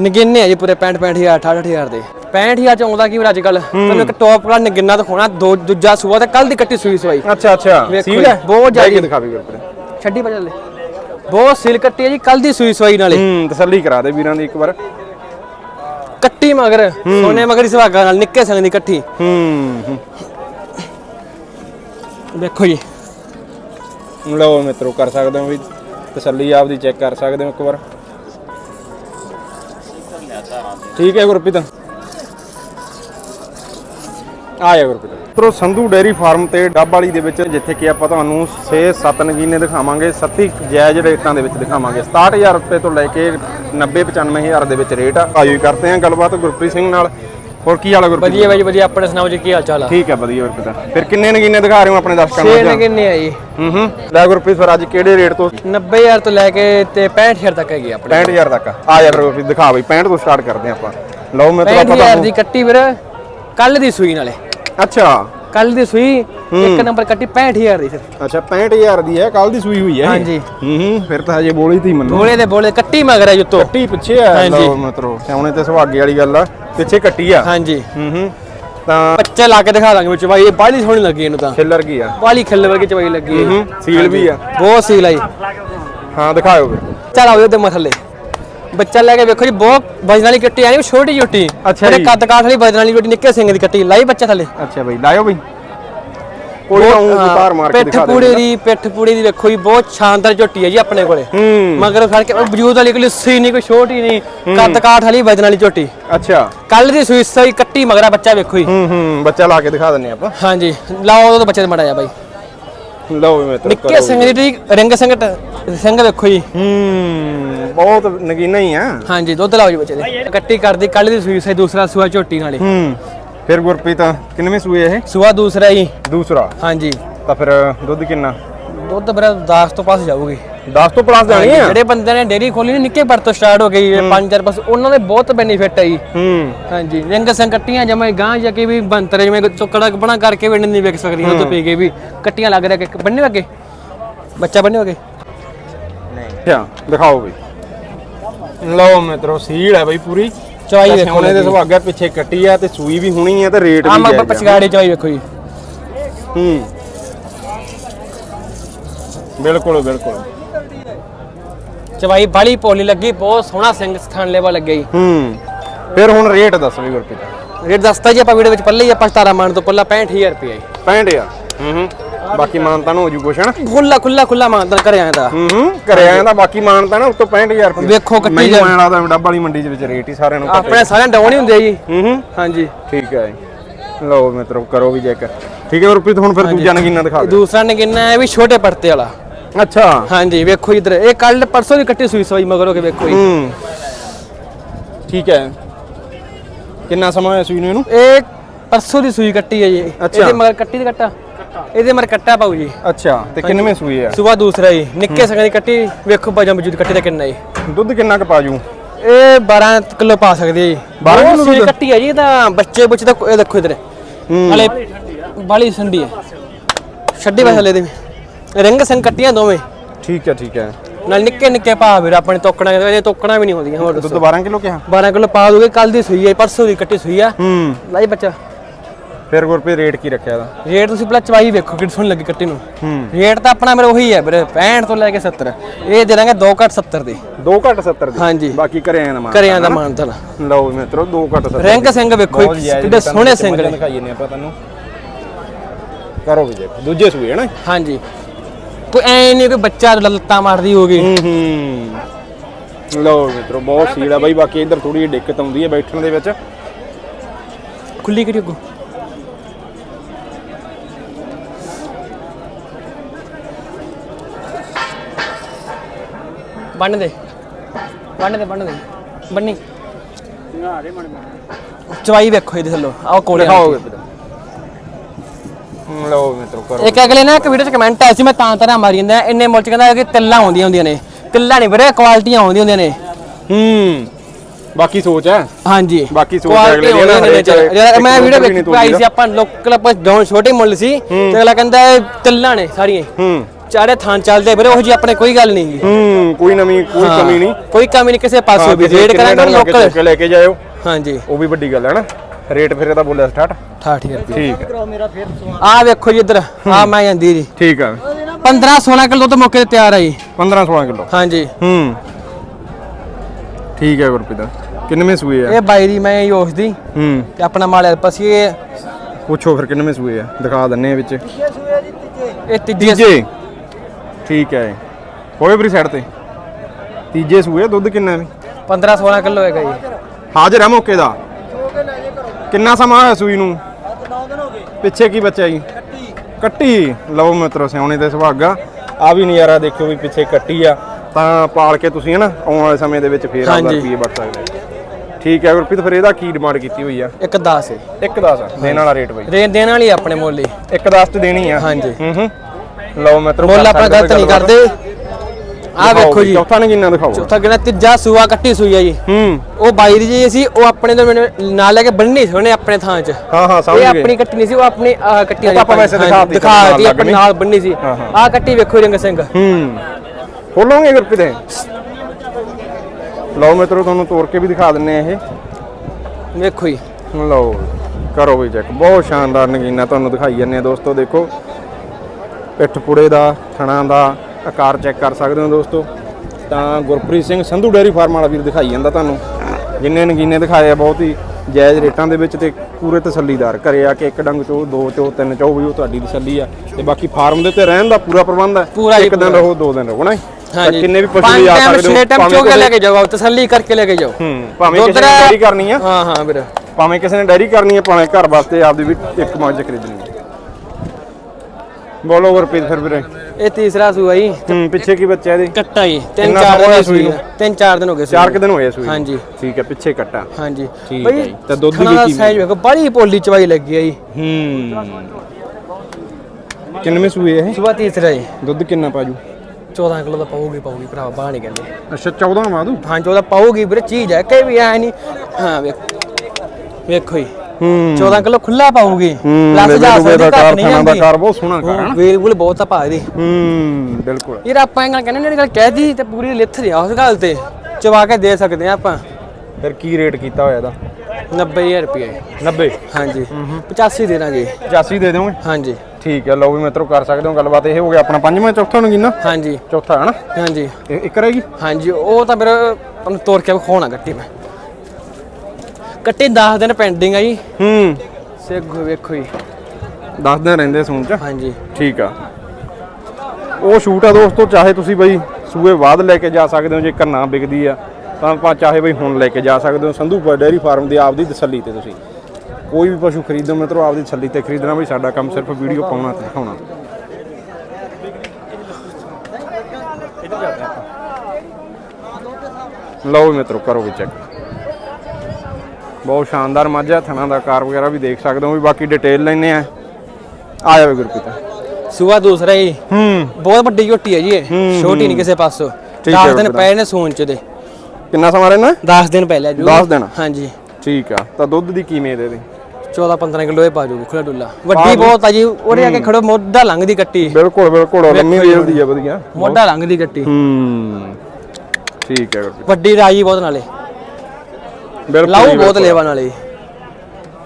ਨਗਿੰਨੇ ਆ ਜੀ ਪੂਰੇ 65 65000 68000 ਦੇ। 65000 ਚ ਆਉਂਦਾ ਕੀ ਵੀਰ ਅੱਜ ਕੱਲ ਤੁਹਾਨੂੰ ਇੱਕ ਟੌਪ ਕਲਾ ਨਗਿੰਨਾ ਦਿਖਾਉਣਾ ਦੋ ਦੂਜਾ ਸੂਆ ਤੇ ਕੱਲ ਦੀ ਕੱਟੀ ਸੂਈ ਸਵਾਈ। ਅੱਛਾ ਅੱਛਾ। ਸੀਲ ਹੈ? ਬਹੁਤ ਜ਼ਿਆਦੀ। ਦਿਖਾ ਵੀ ਗੁਰਪ੍ਰੀਤ ਛੱਡੀ ਬਜਲ ਬਹੁਤ ਸਿਲ ਕੱਟੀ ਹੈ ਜੀ ਕੱਲ ਦੀ ਸੂਈ ਸਵਾਈ ਨਾਲੇ। ਹੂੰ ਤਸੱਲੀ ਕਰਾ ਦੇ ਵੀਰਾਂ ਦੀ ਇੱਕ ਵਾਰ। ਕੱਟੀ ਮਗਰ ਸੋਨੇ ਮਗਰ ਸੁਹਾਗਾ ਨਾਲ ਨਿੱਕੇ ਸੰਗ ਦੀ ਕੱਟੀ। ਹੂੰ। ਦੇਖੋ ਜੀ। ਲਓ ਮਿੱਤਰੋ ਕਰ ਸਕਦੇ ਹੋ ਵੀ ਤਸੱਲੀ ਆਪਦੀ ਚੈੱਕ ਕਰ ਸਕਦੇ ਹੋ ਇੱਕ ਵਾਰ। ਠੀਕ ਹੈ ਗੁਰਪ੍ਰੀਤ। ਆ ਗੁਰਪ੍ਰੀਤ। ਮਿੱਤਰੋ, ਸੰਧੂ ਡੇਰੀ ਫਾਰਮ ਤੇ ਡੱਬ ਵਾਲੀ ਦੇ ਵਿੱਚ ਜਿੱਥੇ ਕਿ ਆਪਾਂ ਤੁਹਾਨੂੰ 6-7 ਨਗੀਨੇ ਦਿਖਾਵਾਂਗੇ, ਸੱਤੀ ਜਾਇਜ਼ ਰੇਟਾਂ ਦੇ ਵਿੱਚ ਦਿਖਾਵਾਂਗੇ। 67000 ਰੁਪਏ ਤੋਂ ਲੈ ਕੇ 90-95000 ਦੇ ਵਿੱਚ ਰੇਟ ਆ। ਆਜੋ ਕਰਦੇ ਹਾਂ ਗੱਲਬਾਤ ਗੁਰਪ੍ਰੀਤ ਸਿੰਘ ਨਾਲ। ਹੋਰ ਕੀ ਹਾਲ ਹੈ ਗੁਰਪ੍ਰੀਤ? ਵਧੀਆ ਬਾਈ ਵਧੀਆ। ਆਪਣੇ ਸੁਣਾਓ ਜੀ ਕੀ ਹਾਲ ਚਾਲ ਆ? ਠੀਕ ਹੈ ਵਧੀਆ ਗੁਰਪ੍ਰੀਤ ਫਿਰ ਕਿੰਨੇ ਨਗੀਨੇ ਦਿਖਾ ਰਹੇ ਹੋ ਆਪਣੇ ਦਰਸ਼ਕਾਂ ਨੂੰ ਛੇ? ਨਗਿੰਨੇ ਆ ਜੀ। ਹੂੰ ਹੂੰ। ਲੈ ਗੁਰਪ੍ਰੀਤ ਫਿਰ ਅੱਜ ਕਿਹੜੇ ਰੇਟ ਤੋਂ? 90000 ਤੋਂ ਲੈ ਕੇ ਤੇ 65000 ਤੱਕ ਹੈਗੀ ਆਪਣੇ 65000 ਤੱਕ। ਆ ਜਾ ਫਿਰ ਗੁਰਪ੍ਰੀਤ ਦਿਖਾ ਬਈ। 65 ਤੋਂ ਸਟਾਰਟ ਕਰਦੇ ਆਪਾਂ। ਲਓ ਮੈਂ ਤੁਹਾਨੂੰ 65000 ਦੀ ਕੱਟੀ ਵੀਰ ਕੱਲ ਦੀ ਸੂਈ ਨਾਲੇ। ਅੱਛਾ। ਕੱਲ ਦੀ ਸੂਈ ਇੱਕ ਨੰਬਰ ਕੱਟੀ 65000 ਦੀ ਸਿਰ ਅੱਛਾ 65000 ਦੀ ਹੈ ਕੱਲ ਦੀ ਸੂਈ ਹੋਈ ਹੈ? ਹਾਂਜੀ। ਹੂੰ ਹੂੰ ਫਿਰ ਤਾਂ ਹਜੇ ਬੋਲੀ ਤੀ ਮੰਨੋ। ਬੋਲੇ ਦੇ ਬੋਲੇ ਕੱਟੀ ਮਗਰ ਹੈ ਜੁੱਤੋ। ਕੱਟੀ ਪਿੱਛੇ ਆ ਹਾਂਜੀ। ਲਓ ਮਤਰੋ ਸਿਆਉਣੇ ਤੇ ਸੁਹਾਗੇ ਵਾਲੀ ਗੱਲ ਆ ਪਿੱਛੇ ਕੱਟੀ ਆ। ਹਾਂਜੀ। ਹੂੰ ਹੂੰ ਤਾਂ ਬੱਚੇ ਲਾ ਕੇ ਦਿਖਾ ਦਾਂਗੇ ਵਿੱਚ ਬਾਈ ਇਹ ਬਾਹਲੀ ਸੋਹਣੀ ਲੱਗੀ ਇਹਨੂੰ ਤਾਂ। ਛਿੱਲਰ ਕੀ ਆ। ਬਾਹਲੀ ਖਿੱਲ ਵਰਗੀ ਚਵਾਈ ਲੱਗੀ। ਹੈ ਸੀਲ ਵੀ ਆ। ਬਹੁਤ ਸੀਲ ਆਈ ਹਾਂ ਦਿਖਾਓ ਚੱਲ ਆਓ ਉਹਦੇ ਮਥੱਲੇ ਬੱਚਾ ਲੈ ਕੇ ਵੇਖੋ ਜੀ ਬਹੁਤ ਵਜਨ ਵਾਲੀ ਕੱਟੀ ਆਣੀ ਛੋਟੀ ਛੋਟੀ ਅੱਛਾ ਜੀ। ਕੱਦ ਕਾਠ ਵਾਲੀ ਵਜਨ ਵਾਲੀ ਕੱਟੀ ਨਿੱਕੇ ਸਿੰਘ ਦੀ ਕੱਟੀ ਲਾਈ ਬੱਚਾ ਥੱਲੇ। ਅੱਛਾ ਬਈ ਲਾਇਓ ਬਈ। ਕੋਈ ਆਉਂ ਉਤਾਰ ਮਾਰ ਕੇ ਪਿੱਠ ਦਿਖਾ ਪੂੜੇ ਦੇ ਦੀ ਪਿੱਠ ਪੂੜੇ ਦੀ ਵੇਖੋ ਜੀ ਬਹੁਤ ਸ਼ਾਨਦਾਰ ਝੋਟੀ ਹੈ ਜੀ ਆਪਣੇ ਕੋਲੇ। ਹੂੰ। ਮਗਰ ਖੜ ਕੇ ਵਜੂਦ ਵਾਲੀ ਕੋਈ ਲੱਸੀ ਨਹੀਂ ਕੋਈ ਛੋਟੀ ਨਹੀਂ ਕੱਦ ਕਾਠ ਵਾਲੀ ਵਜਨ ਵਾਲੀ ਝੋਟੀ। ਅੱਛਾ। ਕੱਲ ਦੀ ਸੂਈ ਸਹੀ ਕੱਟੀ ਮਗਰਾ ਬੱਚਾ ਵੇਖੋ ਜੀ। ਹੂੰ ਹੂੰ ਬੱਚਾ ਲਾ ਕੇ ਦਿਖਾ ਦਿੰਨੇ ਆਪਾਂ। ਹਾਂਜੀ ਲਾਓ ਉਹਦੇ ਬੱਚੇ ਦੇ ਮੜਾ ਜਾ ਬਾਈ। ਲਓ ਵੀ ਮਿੱਤਰ ਨਿੱਕੇ ਸਿੰਘ ਦੀ ਠੀਕ ਰਿੰਗ ਸੰਗਟ ਸਿੰਘ ਵੇਖੋ ਜੀ। ਹੂੰ ਬਹੁਤ ਨਗੀਨਾ ਹੀ ਆ। ਹਾਂਜੀ ਦੁੱਧ ਲਾਓ ਜੀ ਬੱਚੇ ਦੇ। ਕੱਟੀ ਕਰਦੀ ਕੱਲ ਦੀ ਸੂਈ ਸਹੀ ਦੂਸਰਾ ਸੂਆ ਝੋਟੀ ਨਾਲੇ ਹੂੰ। ਫਿਰ ਗੁਰਪ੍ਰੀਤ ਕਿੰਨਵੇਂ ਸੂਏ ਇਹ? ਸੂਆ ਦੂਸਰਾ ਜੀ। ਦੂਸਰਾ? ਹਾਂਜੀ। ਤਾਂ ਫਿਰ ਦੁੱਧ ਕਿੰਨਾ? ਦੁੱਧ ਬਰਾ 10 ਤੋਂ ਪਾਸ ਜਾਊਗੀ। 10 ਤੋਂ ਪਲੱਸ ਜਾਣੀ ਆ। ਜਿਹੜੇ ਬੰਦੇ ਨੇ ਡੇਰੀ ਖੋਲੀ ਨਿੱਕੇ ਪਰ ਤੋਂ ਸਟਾਰਟ ਹੋ ਗਈ 5-4 ਪਾਸ ਉਹਨਾਂ ਦੇ ਬਹੁਤ ਬੈਨੀਫਿਟ ਹੈ ਜੀ। ਹੂੰ। ਹਾਂਜੀ ਰਿੰਗ ਸੰਕਟੀਆਂ ਜਮੇ ਗਾਂ ਜਾ ਕੇ ਵੀ ਬੰਤਰੇ ਜਿਵੇਂ ਚੁੱਕੜਾ ਬਣਾ ਕਰਕੇ ਵੀ ਨਹੀਂ ਵੇਖ ਸਕਦੀਆਂ ਉਹ ਤੋਂ ਪੀ ਕੇ ਵੀ। ਕੱਟੀਆਂ ਲੱਗ ਰਿਹਾ ਕਿ ਬੰਨੇ ਅੱਗੇ? ਬੱਚਾ ਬੰਨੇ ਅੱਗੇ? ਅੱਛਾ ਦਿਖਾਓ ਬਈ। ਲਓ ਮਿੱਤਰੋ ਸੀਲ ਹੈ ਬਈ ਪੂਰੀ। ਚਵਾਈ ਵੇਖੋ ਸੋਨੇ ਦੇ ਸੁਭਾਗਾ ਪਿੱਛੇ ਕੱਟੀ ਆ ਤੇ ਸੂਈ ਵੀ ਹੋਣੀ ਆ ਤੇ ਰੇਟ ਵੀ ਆ। ਪਛਗਾੜੇ ਚਵਾਈ ਵੇਖੋ ਜੀ। ਹੂੰ। ਬਿਲਕੁਲ ਬਿਲਕੁਲ। ਚਵਾਈ ਬਾਲੀ ਪੋਲੀ ਲੱਗੀ ਬਹੁਤ ਸੋਹਣਾ ਸਿੰਘ ਸਥਾਨ ਲੈਵਾ ਲੱਗਿਆ ਜੀ। ਹੂੰ ਫਿਰ ਹੁਣ ਰੇਟ ਦੱਸ ਵੀ ਗੁਰਪ੍ਰੀਤ ਰੇਟ ਦੱਸਤਾ ਜੀ ਆਪਾਂ ਵੀਡੀਓ ਵਿੱਚ ਪਹਿਲੇ ਹੀ ਆਪਾਂ 17 ਮਾਨ ਤੋਂ ਪਹਿਲਾਂ 65000 ਰੁਪਏ ਜੀ। 65 ਆ ਹੂੰ ਹੂੰ। ਬਾਕੀ ਮਾਨਤਾ ਨੂੰ ਹੋ ਜੂ ਕੁਛ ਹਨਾ? ਖੁੱਲਾ ਖੁੱਲਾ ਖੁੱਲਾ ਮਾਨਤਨ ਕਰਿਆ ਜਾਂਦਾ ਹੂੰ ਹੂੰ ਕਰਿਆ ਜਾਂਦਾ ਬਾਕੀ ਮਾਨਤਾ ਨਾ ਉੱਤੋਂ 65000 ਰੁਪਏ। ਵੇਖੋ ਕੱਟੀ ਜਾ- ਲੱਗਦਾ ਵੀ ਡੱਬ ਵਾਲੀ ਮੰਡੀ ਦੇ ਵਿੱਚ ਰੇਟ ਹੀ ਸਾਰਿਆਂ ਨੂੰ ਆਪਣੇ ਸਾਰਿਆਂ ਡਾਊਨ ਹੀ ਹੁੰਦੇ ਜੀ। ਹੂੰ ਹੂੰ। ਹਾਂਜੀ। ਠੀਕ ਹੈ ਜੀ। ਲਓ ਮਿੱਤਰੋ ਕਰੋ ਵੀ ਚੈੱਕ ਠੀਕ ਹੈ ਗੁਰਪ੍ਰੀਤ ਹੁਣ ਫਿਰ ਦੂਜਾ ਨਗੀਨਾ ਦਿਖਾ ਦੇ ਦੂਸਰਾ ਨਗਿਨਾ ਹੈ ਵੀ ਛੋਟੇ ਪਰਤੇ ਵਾਲਾ। ਅੱਛਾ। ਹਾਂਜੀ ਵੇਖੋ ਇਧਰ। ਇਹ ਕੱਲ ਪਰਸੋਂ ਦੀ ਕੱਟੀ ਸੂਈ ਸਵਾਈ ਮਗਰੋਂ ਕੇ ਵੇਖੋ ਜੀ। ਹੂੰ। ਠੀਕ ਹੈ। ਕਿੰਨਾ ਸਮਾਂ ਹੋਇਆ ਸੂਈ ਨੂੰ ਇਹਨੂੰ? ਇਹ ਪਰਸੋਂ ਦੀ ਸੂਈ ਕੱਟੀ ਹੈ ਜੀ। ਇਹਦੇ ਮਗਰ ਕੱਟੀ ਦੀ ਕੱਟਾ? ਇਹਦੇ ਮਗਰ ਕੱਟਾ ਪਾਉ ਜੀ। ਅੱਛਾ ਤੇ ਕਿੰਨਵੇਂ ਸੂਈ ਆ ਸੂਆ ਦੂਸਰਾ ਜੀ। ਨਿੱਕੇ ਸੰਗਾਂ ਦੀ ਕੱਟੀ ਵੇਖੋ ਭਾਜਾ ਮੌਜੂਦ ਕੱਟੀ ਦਾ ਕਿੰਨਾ ਜੀ। ਦੁੱਧ ਕਿੰਨਾ ਕੁ ਪਾਜੂ ਇਹ 12 ਕਿਲੋ ਪਾ ਸਕਦੀ ਹੈ ਜੀ। 12 ਬਹੁਤ ਕਿੱਲੋ ਸੂਈ? ਕੱਟੀ ਹੈ ਜੀ ਤਾਂ ਬੱਚੇ ਬੁੱਚੇ ਤਾਂ ਇਹ ਦੇਖੋ ਇਧਰ। ਹਲੇ ਬਾਲੀ ਸੰਡੀ ਹੈ। ਛੱਡੀ ਬਸ ਹਲੇ ਦੇ ਰਿੰਗ ਸੰਗ ਕੱਟੀਆਂ ਦੋਵੇਂ। ਠੀਕ ਹੈ ਠੀਕ ਹੈ। ਨਾਲ ਨਿੱਕੇ ਨਿੱਕੇ ਭਾ ਵੀਰ ਆਪਣੇ ਤੋਕਣਾ ਇਹ ਤੋਕਣਾ ਵੀ ਨਹੀਂ ਹੁੰਦੀਆਂ ਹੋਰ ਦੁੱਧ ਦੱਸੋ। 12 ਕਿਲੋ ਕਿਹਾ? 12 ਕਿਲੋ ਪਾ ਦੋਗੇ ਕੱਲ ਦੀ ਸੂਈ ਹੈ ਪਰਸੋਂ ਦੀ ਕੱਟੀ ਸੂਈ ਆ। ਹੂੰ। ਲਾਈ ਬੱਚਾ। ਫਿਰ ਗੁਰਪ੍ਰੀਤ ਰੇਟ ਕੀ ਰੱਖਿਆ ਦਾ ਰੇਟ ਤੁਸੀਂ ਪਹਿਲਾਂ ਚਵਾਈ ਵੇਖੋ ਕਿੰਨੀ ਸੋਹਣੀ ਲੱਗੀ ਕੱਟੀ ਨੂੰ। ਹੂੰ। ਰੇਟ ਤਾਂ ਆਪਣਾ ਮੇਰਾ ਉਹੀ ਹੈ ਵੀਰੇ 65 ਤੋਂ ਲੈ ਕੇ 70 ਇਹ ਦੇ ਦਾਂਗੇ 2 ਘੱਟ 70 ਦੀ। 2 ਘੱਟ 70 ਦੀ? ਹਾਂਜੀ। ਬਾਕੀ ਆਇਆ ਦਾ ਮਾਨ ਕਰਿਆਂ ਦਾ ਮਾਨਤਲ ਲਓ ਵੀ ਮਿੱਤਰੋ 2 ਘੱਟ 70 ਰਿੰਗ ਸਿੰਘ ਵੇਖੋ ਤੁਹਾਨੂੰ ਸੋਹਣੇ ਸਿੰਘ ਨੇ। ਦਿਖਾਈਏ ਨੇ ਆਪਾਂ ਤੁਹਾਨੂੰ। ਕਰੋ ਵੀ ਜੇ ਦੂਜੇ ਸੂਏ ਹੈ ਨਾ। ਹਾਂਜੀ। ਕੋਈ ਐ ਨਹੀਂ ਕੋਈ ਬੱਚਾ ਲੱਤਾਂ ਮਾਰਦੀ ਹੋਗੀ ਹੂੰ ਹੂੰ। ਲਓ ਮਿੱਤਰੋ ਬਹੁਤ ਆ ਬਾਈ ਬਾਕੀ ਇੱਧਰ ਥੋੜੀ ਜਿਹੀ ਦਿੱਕਤ ਆਉਂਦੀ ਹੈ ਬੈਠਣ ਦੇ ਵਿੱਚ। ਖੁੱਲੀ ਕਰੀ ਅੱਗੋਂ? ਬੰਨ ਦੇ। ਬੰਨ ਦੇ ਬੰਨ ਦੇ। ਬੰਨੀ। ਚਵਾਈ ਵੇਖੋ ਇਹਦੇ ਥੱਲੋਂ। ਆਓ ਕੋਲੇ ਦਿਖਾਓ ਇੱਧਰ ਲਓ ਮਿੱਤਰੋ ਕਰੋ। ਇੱਕ ਅਗਲੇ ਨਾ ਇੱਕ ਵੀਡੀਓ 'ਚ ਕਮੈਂਟ ਆਇਆ ਸੀ ਮੈਂ ਤਾਂ ਤਰ੍ਹਾਂ ਮਾਰੀ ਜਾਂਦਾ ਇੰਨੇ ਮੁੱਲ 'ਚ ਕਹਿੰਦਾ ਕਿ ਤਿੱਲਾਂ ਆਉਂਦੀਆਂ ਹੁੰਦੀਆਂ ਨੇ। ਤਿੱਲਾਂ ਨਹੀਂ ਵੀਰੇ ਕੁਆਲਿਟੀਆਂ ਆਉਂਦੀਆਂ ਹੁੰਦੀਆਂ ਨੇ। ਹੂੰ ਬਾਕੀ ਸੋਚ ਹੈ। ਹਾਂਜੀ। ਬਾਕੀ ਸੋਚ ਅਗਲੇ ਦੀ ਨਾ ਮੈਂ ਵੀਡੀਓ ਵੇਖ ਤੋੜੀ ਪਾਈ ਦਾ। ਸੀ ਆਪਾਂ ਲੋਕਲ ਆਪਾਂ ਡਾਊਨ ਛੋਟੇ ਮੁੱਲ ਸੀ ਤੇ ਅਗਲਾ ਕਹਿੰਦਾ ਤਿੱਲਾਂ ਨੇ ਸਾਰੀਆਂ। ਹੀ। ਚਾਰੇ ਥਾਂ ਚੱਲਦੇ ਵੀਰੇ ਉਹ ਜੀ ਆਪਣੇ ਕੋਈ ਗੱਲ ਨਹੀਂ। ਹੂੰ ਕੋਈ ਨਵੀਂ ਕੋਈ ਕਮੀ ਨਹੀਂ। ਕੋਈ ਕਮੀ ਨਹੀਂ ਕਿਸੇ ਪਾਸੋਂ ਵੀ ਕਿੰਨੇ ਕਰਾਂਗੇ ਲੋਕਲ ਲੈ ਕੇ ਜਾਇਓ। ਹਾਂਜੀ। ਉਹ ਵੀ ਵੱਡੀ ਗੱਲ ਹੈ ਨਾ। ਰੇਟ ਫਿਰ ਇਹਦਾ ਬੋਲਿਆ ਸਟਾਰਟ? 68000 ਰੁਪਏ। ਠੀਕ ਹੈ। ਆ ਵੇਖੋ ਜੀ ਇੱਧਰ ਆ ਮੈਂ ਜਾਂਦੀ ਜੀ। ਠੀਕ ਹੈ 15 16 ਕਿਲੋ ਤੋਂ ਮੌਕੇ ਤੇ ਤਿਆਰ ਆ ਜੀ। 15 16 ਕਿਲੋ। ਹਾਂਜੀ। ਹੂੰ। ਠੀਕ ਹੈ ਗੁਰਪ੍ਰੀਤ ਕਿੰਨਵੇਂ ਸੂਏ ਆ? ਇਹ ਬਾਈ ਦੀ ਮੈਂ ਯੋਸ਼ ਦੀ। ਹੂੰ। ਤੇ ਆਪਣਾ ਮਾਲ ਪਸੀ ਇਹ। ਪੁੱਛੋ ਫਿਰ ਕਿੰਨਵੇਂ ਸੂਏ ਆ। ਦਿਖਾ ਦਿੰਨੇ ਆ ਵਿੱਚ। ਇਹ ਤੀਜੀ ਤੀਜੇ। ਠੀਕ ਹੈ ਹੋਏ ਬਰੀ ਸਾਈਡ ਤੇ। ਤੀਜੇ ਸੂਏ ਦੁੱਧ ਕਿੰਨਾ ਵੀ 15 16 ਕਿਲੋ ਹੈਗਾ ਜੀ। ਹਾਜ਼ਰ ਹੈ ਮੌਕੇ ਦਾ। ਕਿੰਨਾ ਸਮਾਂ ਹੋਇਆ ਸੂਈ ਨੂੰ? ਪਿੱਛੇ ਕੀ ਬੱਚਾ ਜੀ? ਕੱਟੀ। ਲਓ ਮਿੱਤਰੋ ਸਿਆਉਣੇ ਤੇ ਸੁਭਾਗਾ ਆ ਵੀ ਨਜ਼ਾਰਾ ਦੇਖਿਓ ਵੀ ਪਿੱਛੇ ਕੱਟੀ ਆ। ਤਾਂ ਪਾਲ ਕੇ ਤੁਸੀਂ ਹਨਾ ਆਉਣ ਵਾਲੇ ਸਮੇਂ ਦੇ ਵਿੱਚ ਫੇਰ ਆਪਦਾ। ਰੁਪਏ ਵਰਤ ਸਕਦੇ ਹੋ। ਠੀਕ ਹੈ ਗੁਰਪ੍ਰੀਤ ਫਿਰ ਇਹਦਾ ਕੀ ਡਿਮਾਂਡ ਕੀਤੀ ਹੋਈ ਆ? ਇੱਕ 10 ਹੈ ਇੱਕ 10 ਦੇਣ ਵਾਲਾ ਰੇਟ ਬਈ। ਰੇਟ ਦੇਣ ਵਾਲੀ ਆਪਣੇ ਮੁੱਲ ਹੀ। ਇੱਕ 10 ਤੇ ਦੇਣੀ ਆ। ਹਾਂਜੀ। ਹੂੰ ਹੂੰ। ਲਓ ਮਿੱਤਰੋ ਮੁੱਲ ਹੋ ਗਲਤ ਨਹੀਂ। ਕਰਦੇ। ਆ ਦਿਖਾਓ ਵੇਖੋ ਵੀ, ਜੀ। ਚੌਥਾ ਨੇ ਕਿੰਨਾ ਦਿਖਾਓ ਚੌਥਾ ਕਿਹੜਾ ਤੀਜਾ ਸੂਆ ਕੱਟੀ ਸੂਈ ਆ ਜੀ। ਹੂੰ। ਉਹ ਬਾਈ ਦੀ ਜੀ ਸੀ ਉਹ ਆਪਣੇ ਤੋਂ ਮੈਨੂੰ ਨਾਲ ਲੈ ਕੇ ਬੰਨੀ ਸੀ ਉਹਨੇ ਆਪਣੇ ਥਾਂ 'ਚ। ਹਾਂ ਹਾਂ ਸਮਝ ਇਹ ਗਏ। ਆਪਣੀ ਕੱਟੀ ਨਹੀਂ ਸੀ ਉਹ ਆਪਣੀ ਆਹ ਕੱਟੀ ਉਹ ਤਾਂ ਆਪਾਂ ਵੈਸੇ ਦਿਖਾ ਦਿੱਤੀ ਦਿਖਾ ਨਾਲ ਕੇ ਆਪਣੇ ਲੱਗਣੀ। ਨਾਲ ਬੰਨੀ ਸੀ। ਹਾਂ, ਹਾਂ। ਆਹ ਕੱਟੀ ਵੇਖੋ ਰੰਗ ਸਿੰਘ। ਹੂੰ। ਖੋਲੋਗੇ ਗੁਰਪ੍ਰੀਤ ਇਹ? ਲਓ ਮਿੱਤਰੋ ਤੁਹਾਨੂੰ ਤੋੜ ਕੇ ਵੀ ਦਿਖਾ ਦਿੰਨੇ ਆ ਇਹ। ਵੇਖੋ ਜੀ। ਲਓ ਕਰੋ ਵੀ ਚੈੱਕ ਬਹੁਤ ਸ਼ਾਨਦਾਰ ਨਗੀਨਾ ਤੁਹਾਨੂੰ ਦਿਖਾਈ ਜਾਂਦੇ ਆ ਦੋਸਤੋ ਦੇਖੋ। ਪਿੱਠ ਪੁੜੇ ਦਾ ਥਣਾ ਦਾ ਆਕਾਰ ਚੈੱਕ ਕਰ ਸਕਦੇ ਹੋ ਦੋਸਤੋ। ਤਾਂ ਗੁਰਪ੍ਰੀਤ ਸਿੰਘ ਸੰਧੂ ਡੇਅਰੀ ਫਾਰਮ ਵਾਲਾ ਵੀਰ ਦਿਖਾਈ ਜਾਂਦਾ ਤੁਹਾਨੂੰ। ਜਿੰਨੇ ਨਗੀਨੇ ਦਿਖਾਏ ਆ ਬਹੁਤ ਹੀ ਜਾਇਜ਼ ਰੇਟਾਂ ਦੇ ਵਿੱਚ ਤੇ ਪੂਰੇ ਤਸੱਲੀਦਾਰ। ਘਰੇ ਆ ਕੇ ਇੱਕ ਡੰਗ ਚੋ ਦੋ ਚੋ ਤਿੰਨ ਚੋ ਵੀ ਉਹ ਤੁਹਾਡੀ ਤਸੱਲੀ ਆ। ਤੇ ਬਾਕੀ ਫਾਰਮ ਦੇ ਉੱਤੇ ਰਹਿਣ ਦਾ ਪੂਰਾ ਪ੍ਰਬੰਧ ਹੈ ਇੱਕ ਦਿਨ। ਰਹੋ ਦੋ ਦਿਨ ਰਹੋ ਨਾ ਤਾਂ ਹਾਂਜੀ। ਕਿੰਨੇ ਵੀ ਪਸ਼ੂ ਪੰਜ ਵੀ ਆ ਟਾਈਮ, ਸਕਦੇ ਛੇ ਟਾਈਮ ਭਾਵੇਂ ਚੋ ਕੇ ਲੈ ਕੇ ਜਾਓ ਤਸੱਲੀ ਕਰਕੇ ਲੈ ਕੇ ਜਾਓ। ਹੂੰ ਭਾਵੇਂ ਕਿਸੇ ਨੇ ਡੈਰੀ ਕਰਨੀ ਆ। ਹਾਂ ਹਾਂ ਵੀਰ। ਭਾਵੇਂ ਕਿਸੇ ਨੇ ਡੈਰੀ ਕਰਨੀ ਹੈ ਭਾਵੇਂ ਘਰ ਵਾਸਤੇ ਆਪਦੀ ਵੀ ਇੱਕ ਮੱਝ ਖਰੀਦਣੀ ਹੈ ਬੋਲੋ ਗੁਰਪ੍ਰੀਤ ਫਿਰ ਵੀਰੇ। ਇਹ ਤੀਸਰਾ ਸੂਆ ਜੀ। ਹੂੰ ਪਿੱਛੇ ਕੀ ਬੱਚਾ ਇਹਦੇ? ਕੱਟਾ ਜੀ। ਤਿੰਨ ਚਾਰ ਸਮਾਂ ਹੋਇਆ ਦਿਨ ਸੂਈ ਸੂਈ ਨੂੰ? ਤਿੰਨ ਚਾਰ ਦਿਨ ਹੋ ਗਏ ਚਾਰ ਕੁ ਦਿਨ ਹੋਏ ਆ ਸੂਈ ਨੂੰ। ਹਾਂਜੀ। ਠੀਕ ਹੈ ਪਿੱਛੇ ਕੱਟਾ। ਹਾਂਜੀ। ਠੀਕ ਹੈ ਜੀ। ਤੇ ਦੁੱਧ ਥਣਾ ਦੀ ਕੀ ਸਾਈਜ਼ ਵੇਖੋ ਬੜੀ ਪੋਲੀ ਚਵਾਈ ਲੱਗੀ ਆ ਜੀ। ਹੂੰ। ਕਿੰਨਵੇਂ ਸੂਏ ਇਹ? ਸੂਆ ਤੀਸਰਾ ਜੀ। ਦੁੱਧ ਕਿੰਨਾ ਪਾਜੂ? 14 ਕਿਲੋ ਦਾ ਪਾਉਗੀ ਪਾਉਗੀ ਭਰਾ ਬਾਹ ਨਹੀਂ ਕਹਿੰਦੇ। ਅੱਛਾ 14 ਵਾਦੂ ਹਾਂ 14 ਪਾਉਗੀ ਵੀਰ ਚੀਜ਼ ਹੈ ਕਿ ਵੀ ਐ ਨਹੀਂ ਹਾਂ ਵੇਖੋ ਵੇਖੋ ਜੀ। ਹੂੰ 14 ਕਿਲੋ ਖੁੱਲਾ ਪਾਉਗੀ ਪਲੱਸ ਜਾ ਸਕਦੀ ਘੱਟ ਨਹੀਂ ਥਾਣਾ ਦਾ ਜਾਂਦੀ ਕਾਰ ਬਹੁਤ ਸੋਹਣਾ ਕਾਰ ਹੈ ਨਾ ਵੇਲ ਬੁਲ ਬਹੁਤ ਆ ਪਾ ਦੀ। ਹੂੰ ਬਿਲਕੁਲ। ਯਾਰ ਆਪਾਂ ਇਹ ਗੱਲ ਕਹਿੰਦੇ ਨੇ ਗੱਲ ਕਹਿਦੀ ਤੇ ਪੂਰੀ ਲਿੱਥ ਰਿਆ ਉਸ ਗੱਲ ਤੇ। ਚਵਾ ਕੇ ਦੇ ਸਕਦੇ ਆ ਆਪਾਂ। ਫਿਰ ਕੀ ਰੇਟ ਕੀਤਾ ਹੋਇਆ ਇਹਦਾ? 90000 ਰੁਪਏ। 90 ਹਾਂਜੀ। 85 ਦੇ ਦਾਂਗੇ। 85 ਦੇ ਦਿਓਗੇ? ਹਾਂਜੀ। ਠੀਕ ਹੈ ਲਓ ਵੀ ਮਿੱਤਰੋ ਕਰ ਸਕਦੇ ਹੋ ਗੱਲਬਾਤ। ਇਹ ਹੋ ਗਿਆ ਆਪਣਾ ਪੰਜਵਾਂ ਚੌਥਾ ਨਗੀਨਾ ਹਾਂਜੀ। ਚੌਥਾ ਹੈ ਨਾ ਹਾਂਜੀ ਇੱਕ ਰਹਿ ਗਈ? ਹਾਂਜੀ ਉਹ ਤਾਂ ਮੇਰਾ ਤੁਹਾਨੂੰ ਤੋੜ ਕੇ ਵਿਖਾਉਣਾ ਗੱਟੀ ਮੈਂ। ਕੱਟੀ 10 ਦਿਨ ਪੈਂਡਿੰਗ ਆ ਜੀ। ਹੂੰ। ਸੇਗੋ ਵੇਖੋ ਜੀ। 10 ਦਿਨ ਰਹਿੰਦੇ ਸੂਣ ਚ? ਹਾਂਜੀ। ਠੀਕ ਆ। ਉਹ ਸ਼ੂਟ ਆ ਦੋਸਤੋ ਚਾਹੇ ਤੁਸੀਂ ਬਈ ਸੂਏ ਬਾਅਦ ਲੈ ਕੇ ਜਾ ਸਕਦੇ ਹੋ ਜੇਕਰ ਨਾ ਵਿਕਦੀ ਆ ਤਾਂ ਆਪਾਂ ਚਾਹੇ ਬਈ ਹੁਣ ਲੈ ਕੇ ਜਾ ਸਕਦੇ ਹੋ। ਸੰਧੂ ਡੇਅਰੀ ਫਾਰਮ ਦੀ ਆਪਦੀ ਤਸੱਲੀ ਤੇ ਤੁਸੀਂ। ਕੋਈ ਵੀ ਪਸ਼ੂ ਖਰੀਦੋ ਮਿੱਤਰੋ ਆਪਦੀ ਤਸੱਲੀ ਤੇ ਖਰੀਦਣਾ ਵੀ ਸਾਡਾ ਕੰਮ ਸਿਰਫ ਵੀਡੀਓ ਪਾਉਣਾ ਤੇ ਦਿਖਾਉਣਾ। ਲਓ ਮਿੱਤਰੋ ਕਰੋ ਵੀ ਚੈੱਕ ਬਹੁਤ ਸ਼ਾਨਦਾਰ ਮੱਝ ਥਣਾ ਦਾ ਕਾਰ ਵਗੈਰਾ ਵੀ ਦੇਖ ਸਕਦੇ ਹੋ ਵੀ ਬਾਕੀ ਡਿਟੇਲ ਲੈਣੇ ਆ। ਆ ਜਾਵੇ ਗੁਰਪ੍ਰੀਤ। ਸੂਆ ਦੂਸਰਾ ਜੀ। ਹੂੰ। ਬਹੁਤ ਵੱਡੀ ਝੋਟੀ ਹੈ ਜੀ ਇਹ। ਹੂੰ, ਛੋਟੀ ਨਹੀਂ ਕਿਸੇ ਪਾਸੋਂ। ਠੀਕ ਹੈ 10 ਦਿਨ। ਪਏ ਨੇ ਸੂਣ ਚ ਦੇ ਕਿੰਨਾ ਸਮਾਂ ਰਹਿਣਾ 10 ਦਿਨ ਪਹਿਲੇ ਜੂ। 10 ਦਿਨ? ਹਾਂਜੀ। ਠੀਕ ਆ। ਤਾਂ ਦੁੱਧ ਦੀ ਕੀਮਤ ਇਹਦੀ? 14 15 ਕਿਲੋ ਇਹ ਜੂਗੀ ਖੁੱਲਾ ਡੁੱਲਾ। ਵੱਡੀ ਬਹੁਤ ਆ ਜੀ ਉਹਦੇ ਆ ਕੇ ਖੜੋ ਮੋਢਾ ਲੰਘਦੀ ਕੱਟੀ। ਬਿਲਕੁਲ ਬਿਲਕੁਲ। ਲੰਮੀ ਵੇਲ ਦੀ ਆ ਵਧੀਆ। ਮੋਢਾ ਲੰਘਦੀ ਕੱਟੀ। ਹੂੰ। ਠੀਕ ਹੈ ਵੱਡੀ ਰਾਜੀ ਬਹੁਤ ਨਾਲੇ। ਲਾਉ ਬਹੁਤ ਲੇਵਾ ਨਾਲੇ।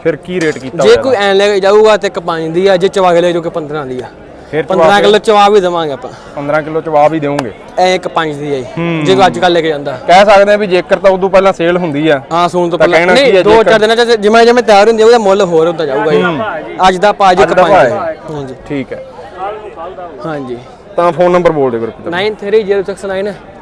ਫਿਰ ਕੀ ਰੇਟ ਕੀਤਾ ਜੇ ਕੋਈ ਐਨ ਲੈ ਕੇ ਜਾਊਗਾ ਤੇ ਇੱਕ 5 ਦੀ ਆ ਜੇ ਚਵਾ ਕੇ ਲੈ ਜੋ ਕਿ 15 ਦੀ ਆ। ਫਿਰ 15 ਕਿਲੋ ਚਵਾ ਵੀ ਦੇਵਾਂਗੇ ਆਪਾਂ। 15 ਕਿਲੋ ਚਵਾ ਵੀ ਦੇਵਾਂਗੇ। ਐ ਇੱਕ 5 ਦੀ ਆ ਜੇ। ਅੱਜ ਕੱਲ ਲੈ ਕੇ ਜਾਂਦਾ। ਕਹਿ ਸਕਦੇ ਆ ਵੀ ਜੇਕਰ ਤਾਂ ਉਦੋਂ ਪਹਿਲਾਂ ਸੇਲ ਹੁੰਦੀ ਆ ਹਾਂ ਸੂਣ ਤੋਂ ਪਹਿਲਾਂ। ਨਹੀਂ ਦੋ ਚਾਰ ਦਿਨਾਂ ਚ ਜਿਵੇਂ ਜਿਵੇਂ ਤਿਆਰ ਹੁੰਦੀ ਉਹਦਾ ਮੁੱਲ ਹੋਰ ਹੁੰਦਾ ਜਾਊਗਾ ਜੀ। ਅੱਜ ਦਾ ਪਾਜ ਇੱਕ 5 ਹਾਂਜੀ। ਠੀਕ ਹੈ। ਹਾਂਜੀ। ਤਾਂ ਫੋਨ ਨੰਬਰ ਬੋਲ ਦੇ ਵੀਰ 9300669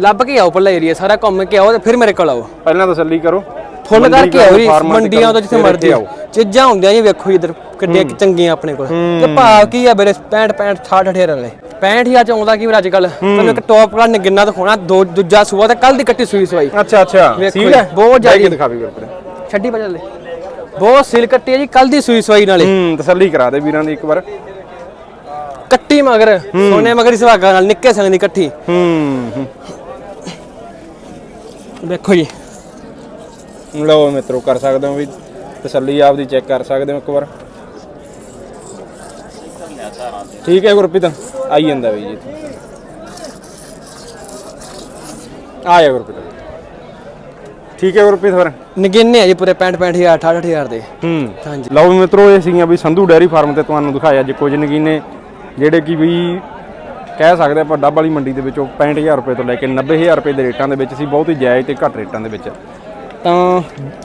ਲੱਭ ਕੇ ਆਓ ਪੱਲਾ ਏਰੀਆ ਸਾਰਾ ਘੁੰਮ ਕੇ ਆਓ ਤੇ ਫਿਰ ਮੇਰੇ ਕੋਲ ਆਓ। ਪਹਿਲਾਂ ਤਸੱਲੀ ਕਰੋ। ਫੁੱਲ ਕਰਕੇ ਆਓ ਜੀ ਮੰਡੀਆਂ ਤੋਂ ਜਿੱਥੇ ਮਰਜ਼ੀ। ਆਓ। ਚੀਜ਼ਾਂ ਹੁੰਦੀਆਂ ਜੀ ਵੇਖੋ ਇਧਰ ਕਿੱਡੀਆਂ ਕੁ ਚੰਗੀਆਂ ਆਪਣੇ ਕੋਲ। ਤੇ ਭਾਅ ਕੀ ਆ ਵੀਰੇ 65 65 60 68 ਵਾਲੇ। 65000 ਚ ਆਉਂਦਾ ਕੀ ਵੀਰ ਅੱਜ ਕੱਲ ਤੁਹਾਨੂੰ ਇੱਕ ਟੌਪ ਕਲਾਸ ਨਗਿੰਨਾ ਦਿਖਾਉਣਾ ਦੋ ਦੂਜਾ ਸੂਆ ਤੇ ਕੱਲ ਦੀ ਕੱਟੀ ਸੂਈ ਸਵਾਈ। ਅੱਛਾ ਅੱਛਾ। ਸੀਲ ਹੈ? ਬਹੁਤ। ਲੈ ਕੇ ਦਿਖਾ ਵੀ ਗੁਰਪ੍ਰੀਤ ਛੱਡੀ ਬਜਲ ਬਹੁਤ ਸਿਲ ਕੱਟੀ ਹੈ ਜੀ ਕੱਲ ਦੀ ਸੂਈ ਸਵਾਈ ਨਾਲੇ। ਹੂੰ ਤਸੱਲੀ ਕਰਾ ਦੇ ਵੀਰਾਂ ਦੀ ਇੱਕ ਵਾਰ। ਕੱਟੀ ਮਗਰ ਸੋਨੇ ਮਗਰ ਸੁਹਾਗਾ ਨਾਲ ਨਿੱਕੇ ਸੰਗ ਦੀ ਕੱਠੀ ਹੂੰ। ਵੇਖੋ ਜੀ। ਲਓ ਮਿੱਤਰੋ ਕਰ ਸਕਦੇ ਹੋ ਵੀ ਤਸੱਲੀ ਆਪਦੀ ਚੈੱਕ ਕਰ ਸਕਦੇ ਹੋ ਇੱਕ ਵਾਰ। ਠੀਕ ਹੈ ਗੁਰਪ੍ਰੀਤ ਆਈ ਜਾਂਦਾ ਵੀ ਜੀ ਆ ਜਾ ਗੁਰਪ੍ਰੀਤ। ਠੀਕ ਹੈ ਗੁਰਪ੍ਰੀਤ ਫਿਰ। ਨਗਿੰਨੇ ਆ ਜੀ ਪੂਰੇ 65 65000 68000 ਦੇ। ਹੂੰ। ਹਾਂਜੀ। ਲਓ ਮਿੱਤਰੋ ਇਹ ਸੀਗੀਆਂ ਵੀ ਸੰਧੂ ਡੈਰੀ ਫਾਰਮ ਤੇ ਤੁਹਾਨੂੰ ਦਿਖਾਇਆ ਅੱਜ ਕੁਝ ਨਗੀਨੇ ਜਿਹੜੇ ਕਿ ਵੀ ਕਹਿ ਸਕਦੇ ਆਪਾਂ ਡੱਬ ਵਾਲੀ ਮੰਡੀ ਦੇ ਵਿੱਚੋਂ 65000 ਰੁਪਏ ਤੋਂ ਲੈ ਕੇ 90000 ਰੁਪਏ ਦੇ ਰੇਟਾਂ ਦੇ ਵਿੱਚ ਸੀ ਬਹੁਤ ਹੀ ਜਾਇਜ਼ ਤੇ ਘੱਟ ਰੇਟਾਂ ਦੇ ਵਿੱਚ। ਤਾਂ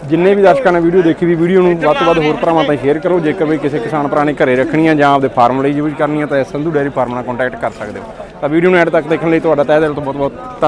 ਜਿੰਨੇ ਵੀ ਦਰਸ਼ਕਾਂ ਨੇ ਵੀਡੀਓ ਦੇਖੀ ਵੀ ਵੀਡੀਓ ਨੂੰ ਵੱਧ ਤੋਂ ਵੱਧ ਹੋਰ ਭਰਾਵਾਂ ਤਾਈਂ ਸ਼ੇਅਰ ਕਰੋ, ਜੇਕਰ ਵੀ ਕਿਸੇ ਕਿਸਾਨ ਭਰਾ ਨੇ ਘਰੇ ਰੱਖਣੀਆਂ ਜਾਂ ਆਪਦੇ ਫਾਰਮ ਲਈ ਯੂਜ਼ ਕਰਨੀਆਂ ਤਾਂ ਸੰਧੂ ਡੈਰੀ ਫਾਰਮ ਨਾਲ ਕੰਟੈਕਟ ਕਰ ਸਕਦੇ ਹੋ। ਤਾਂ ਵੀਡੀਓ ਨੂੰ ਐਡ ਤੱਕ ਦੇਖਣ ਲਈ ਤੁਹਾਡਾ ਤਹਿ ਦਿਲ ਤੋਂ ਬਹੁਤ ਬਹੁਤ ਧੰਨਵਾਦ।